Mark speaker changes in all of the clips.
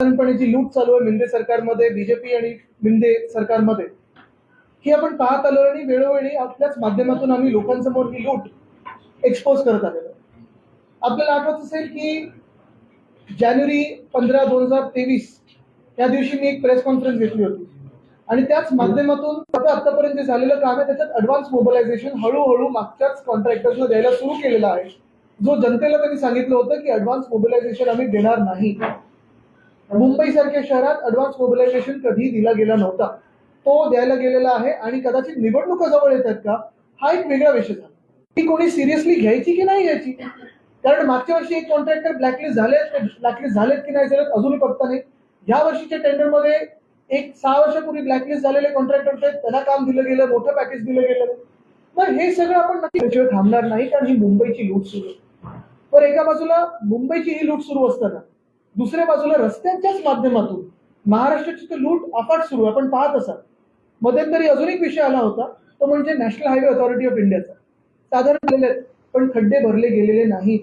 Speaker 1: साधारणपणे जी लूट चालू आहे मिंदे सरकारमध्ये बीजेपी आणि मिंदे सरकारमध्ये. ही आपण पाहत आलो आणि वेळोवेळी आपल्याच माध्यमातून आम्ही लोकांसमोर ही लूट एक्सपोज करत आलेलो. आपल्याला आठवत असेल की जानेवारी पंधरा दोन हजार तेवीस या दिवशी मी एक प्रेस कॉन्फरन्स घेतली होती. आणि त्याच माध्यमातून आता आतापर्यंत जे झालेलं काम आहे त्याच्यात अडव्हान्स मोबिलायझेशन हळूहळू मागच्याच कॉन्ट्रॅक्टर्सना द्यायला सुरू केलेला आहे. जो जनतेला त्यांनी सांगितलं होतं की अडव्हान्स मोबिलायझेशन आम्ही देणार नाही. मुंबई सारख्या शहरात अडव्हान्स मोबिलायझेशन कधी दिला गेला नव्हता. तो द्यायला गेलेला आहे आणि कदाचित निवडणुका जवळ येतात का हा एक वेगळा विषय झाला. ती कोणी सिरियसली घ्यायची की नाही घ्यायची? कारण मागच्या वर्षी एक कॉन्ट्रॅक्टर ब्लॅकलिस्ट झालेत ब्लॅकलिस्ट झालेत की नाही झालेत अजूनही पत्ता नाही. या वर्षीच्या टेंडरमध्ये एक सहा वर्षापूर्वी ब्लॅकलिस्ट झालेले कॉन्ट्रॅक्टर आहेत त्यांना काम दिलं गेलं मोठं पॅकेज दिलं गेलं. मग हे सगळं आपण नक्की थांबणार नाही कारण ही मुंबईची लूट सुरू आहे. तर एका बाजूला मुंबईची ही लूट सुरू असताना दुसऱ्या बाजूला रस्त्यांच्याच माध्यमातून महाराष्ट्राची तर लूट अफाट सुरू आहे. आपण पाहत असाल. मध्यंतरी अजून एक विषय आला होता. तो म्हणजे नॅशनल हायवे अथॉरिटी ऑफ इंडियाचा साधारण झालेले पण खड्डे भरले गेलेले नाहीत.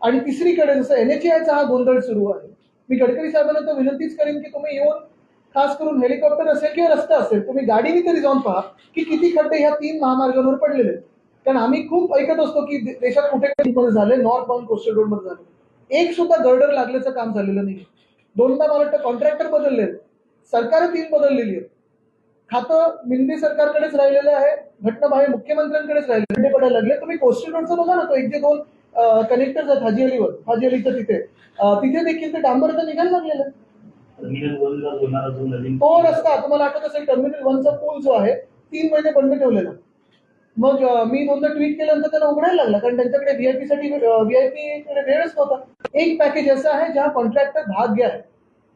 Speaker 1: आणि तिसरीकडे जसं एनएचआयचा हा गोंधळ सुरू आहे. मी गडकरी साहेबांना तर विनंतीच करेन की तुम्ही येऊन खास करून हेलिकॉप्टर असेल किंवा रस्ता असेल तुम्ही गाडीने तरी जाऊन पहा की किती खड्डे ह्या तीन महामार्गावर पडलेले आहेत. कारण आम्ही खूप ऐकत असतो की देशात कुठे मध्ये झाले नॉर्थ बाउंड कोस्टल रोडमध्ये झाले. एक सुद्धा गर्डर लागल्याचं काम झालेलं नाही दोनदा मला वाटतं कॉन्ट्रॅक्टर बदलले आहेत सरकार तीन बदललेली आहेत. खातं मिंदी सरकारकडेच राहिलेलं आहे घटनाबाह्य मुख्यमंत्र्यांकडेच राहिले खड्डे पडायला लागले. तुम्ही कोस्टल रोडचं बघा ना तो एक जे दोन कनेक्टर्स आहेत हाजी अलीवर हाजी अलीच्या तिथे तिथे देखील ते डांबर तर निघायला लागलेलं आहे. तो रस्ता. तुम्हाला आठवत असेल टर्मिनल वनचा पूल जो आहे तीन महिने बंद ठेवलेला. मग मी दोनदा ट्विट केल्यानंतर त्याला उघडायला लागला, कारण त्यांच्याकडे व्हीआयपी साठी व्हीआयपी वेळच नव्हता. एक पैकेज ऐसा है जहाँ कॉन्ट्रैक्टर भाग गया है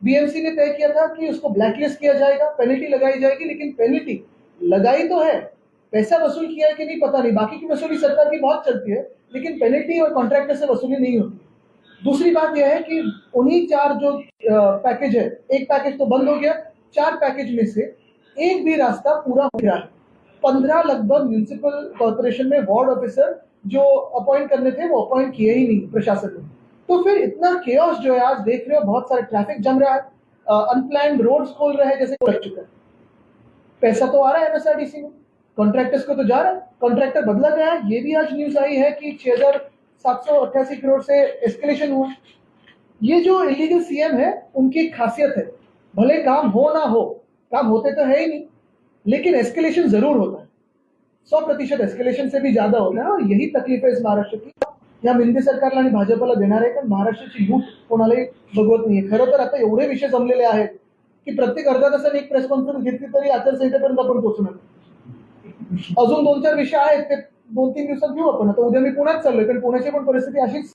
Speaker 1: बीएमसी ने तय किया था कि उसको ब्लैकलिस्ट किया जाएगा पेनल्टी लगाई जाएगी, लेकिन पेनल्टी लगाई तो है. पैसा वसूल किया कि नहीं पता नहीं. बाकी की वसूली सरकार की बहुत चलती है, लेकिन पेनल्टी और कॉन्ट्रैक्टर से वसूली नहीं होती. दूसरी बात यह है कि उन्हीं चार जो पैकेज है, एक पैकेज तो बंद हो गया, चार पैकेज में से एक भी रास्ता पूरा हो गया है. पंद्रह लगभग म्यूनिसिपल कॉर्पोरेशन में वार्ड ऑफिसर जो अपॉइंट करने थे, वो अपॉइंट किए ही नहीं प्रशासन ने। तो फिर इतना केओस जो है, आज देख रहे हो, बहुत सारा ट्रैफ़िक जम रहा है। अनप्लान रोड्स खोल रहे हैं, जैसे लग चुका है। पैसा तो आ रहा है एमएसआरडीसी में। कॉन्ट्रैक्टर्स को तो जा रहा है। कॉन्ट्रैक्टर बदला गया है। ये भी आज न्यूज़ आई है कि छह हज़ार सात सौ अट्ठासी करोड़ से एस्केलेशन हुआ। ये जो इलीगल सीएम है, उनकी खासियत है। भले काम हो ना हो, काम होते तो है ही नहीं। लेकिन एस्केलेशन जरूर होता है। सौ प्रतिशत एस्केलेशन से भी ज्यादा होता है। और यही तकलीफ है इस महाराष्ट्र की। या मिंदी सरकारला आणि भाजपला देणार आहे कारण महाराष्ट्राची लूट कोणालाही बघवत नाहीये. खरं तर आता एवढे विषय जमलेले आहेत की प्रत्येक अर्धा तासाने एक प्रेस कॉन्फरन्स घेतली तरी आचारसंहितेपर्यंत आपण पोहोचणार अजून दोन चार विषय आहेत ते दोन तीन दिवसात घेऊ आपण. आता उद्या मी पुण्यात चाललोय कारण पुण्याची पण परिस्थिती अशीच